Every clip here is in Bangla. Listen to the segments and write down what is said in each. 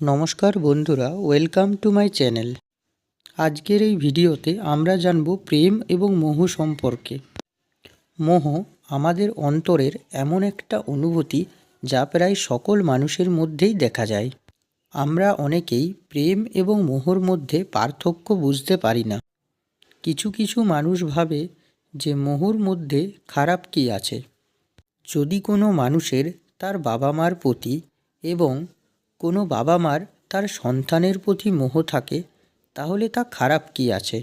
নমস্কার বন্ধুরা, ওয়েলকাম টু মাই চ্যানেল। আজকের এই ভিডিওতে আমরা জানব প্রেম এবং মোহ সম্পর্কে। মোহ আমাদের অন্তরের এমন একটা অনুভূতি যা প্রায় সকল মানুষের মধ্যেই দেখা যায়। আমরা অনেকেই প্রেম এবং মোহর মধ্যে পার্থক্য বুঝতে পারি না। কিছু কিছু মানুষ ভাবে যে মোহর মধ্যে খারাপ কী আছে। যদি কোনো মানুষের তার বাবা মার প্রতি এবং কোনো বাবা মার তার সন্তানের প্রতি মোহ থাকে, তাহলে তা খারাপ কী আছে?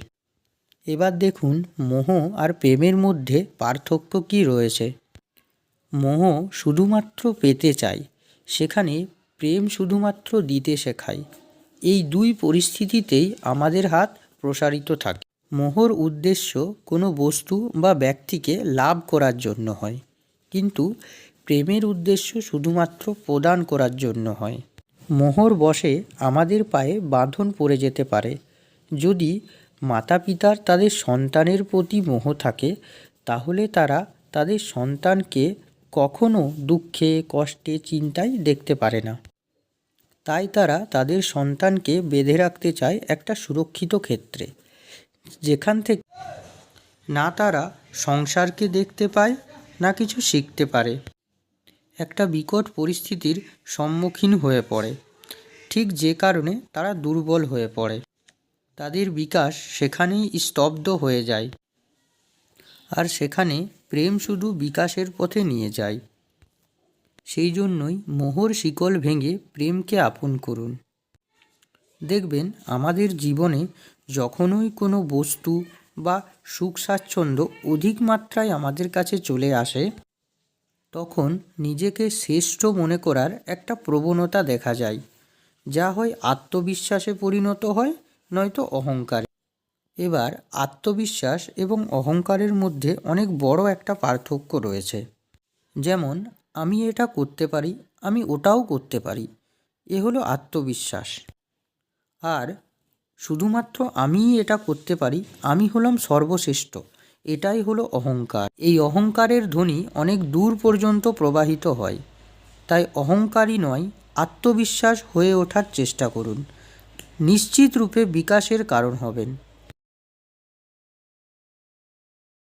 এবার দেখুন মোহ আর প্রেমের মধ্যে পার্থক্য কী রয়েছে। মোহ শুধুমাত্র পেতে চায়, সেখানে প্রেম শুধুমাত্র দিতে শেখায়। এই দুই পরিস্থিতিতেই আমাদের হাত প্রসারিত থাকে। মোহর উদ্দেশ্য কোনো বস্তু বা ব্যক্তিকে লাভ করার জন্য হয়, কিন্তু প্রেমের উদ্দেশ্য শুধুমাত্র প্রদান করার জন্য হয়। মোহর বশে আমাদের পায়ে বাঁধন পড়ে যেতে পারে। যদি মাতা পিতার তাদের সন্তানের প্রতি মোহ থাকে, তাহলে তারা তাদের সন্তানকে কখনো দুঃখে, কষ্টে, চিন্তায় দেখতে পারে না। তাই তারা তাদের সন্তানকে বেঁধে রাখতে চায় একটা সুরক্ষিত ক্ষেত্রে, যেখান থেকে না তারা সংসারকে দেখতে পায়, না কিছু শিখতে পারে। একটা বিকট পরিস্থিতির সম্মুখীন হয়ে পড়ে। ঠিক যে কারণে তারা দুর্বল হয়ে পড়ে। তাদের বিকাশ সেখানেই স্তব্ধ হয়ে যায়। আর সেখানে প্রেম শুধু বিকাশের পথে নিয়ে যায়। সেই জন্যই মোহর শিকল ভেঙে প্রেমকে আপন করুন। দেখবেন, আমাদের জীবনে যখনই কোনো বস্তু বা সুখ স্বাচ্ছন্দ্য অধিক মাত্রায় আমাদের কাছে চলে আসে, তখন নিজেকে শ্রেষ্ঠ মনে করার একটা প্রবণতা দেখা যায়। যা হয় আত্মবিশ্বাসে পরিণত হয়, নয়তো অহংকারে। এবার আত্মবিশ্বাস এবং অহংকারের মধ্যে অনেক বড় একটা পার্থক্য রয়েছে। যেমন, আমি এটা করতে পারি, আমি ওটাও করতে পারি। এ হলো আত্মবিশ্বাস। আর শুধুমাত্র আমিই এটা করতে পারি, আমি হলাম সর্বশ্রেষ্ঠ। এটাই হলো অহংকার। এই অহংকারের ধ্বনি অনেক দূর পর্যন্ত প্রবাহিত হয়। তাই অহংকারী নয় আত্মবিশ্বাস হয়ে ওঠার চেষ্টা করুন। নিশ্চিত রূপে বিকাশের কারণ হবেন।